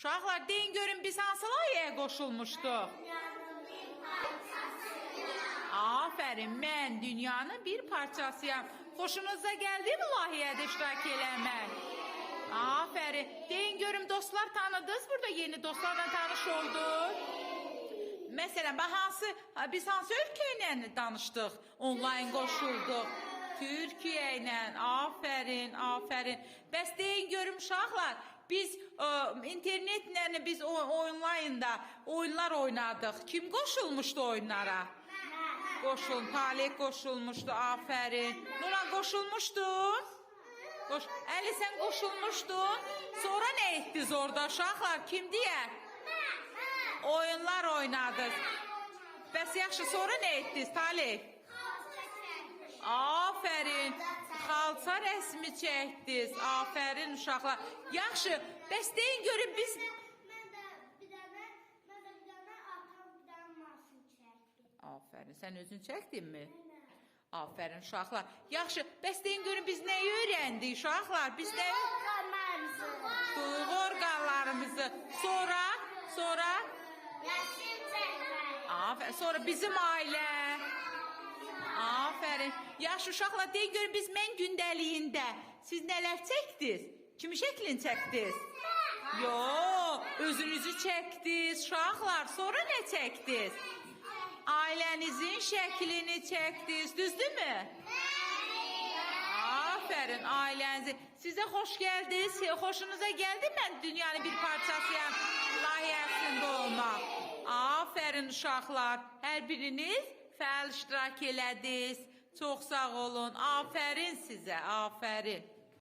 Uşaqlar deyin görün biz hansı layihəyə qoşulmuşduq? Aferin mən dünyanın bir parçasıyam. Xoşunuza gəldi mi layihədə iştirak eləmək? Aferin. Deyin görüm dostlar tanıdınız burada yeni dostlarla tanış olduk. Məsələn, bax hansı ha, biz hansı ölkə ilə danışdıq? Onlayn qoşulduq. Türkiyə ilə. Afərin, afərin. Bəs deyin görüm uşaqlar, biz ə, internetlə biz o, onlaynda oyunlar oynadıq. Kim qoşulmuşdu oyunlara? Qoşul, Talih qoşulmuşdu. Afərin. Nuran qoşulmuşdun? Qoş, Əli sən qoşulmuşdun. Sonra nə etdiniz orada uşaqlar? Kim deyər? Oyunlar oynadınız. Bəs yaxşı sonra nə etdiniz Talih? Afərin. Rəsmi çəkdiniz. Afərin uşaqlar. Yaxşı. Bəs deyin görün biz. Afərin. Sən özün çəkdinmi? Afərin uşaqlar. Yaxşı. Bəs deyin görün biz nəyi öyrəndik uşaqlar? Biz nə Qamarımızı. duyğu orqanlarımızı. Sonra, sonra Yaşıl çəkmək. Afərin. Sonra bizim ailə. Afərin. Yaxşı uşaqlar deyin görün biz mən gündəliyində siz nələr çəkdiniz? Kimi şəklin çəkdiniz? Yo, özünüzü çəkdiniz uşaqlar. Sonra nə çəkdiniz? Ailənizin şəklini çəkdiniz, düzdürmü? Aferin ailenize. Size hoş geldiniz. Hoşunuza geldi mi dünyanın bir parçasıyam layihəsində olmaq? Aferin uşaqlar. Hər biriniz fəal iştirak elədiniz. Çox sağ olun. Aferin sizə. Aferin.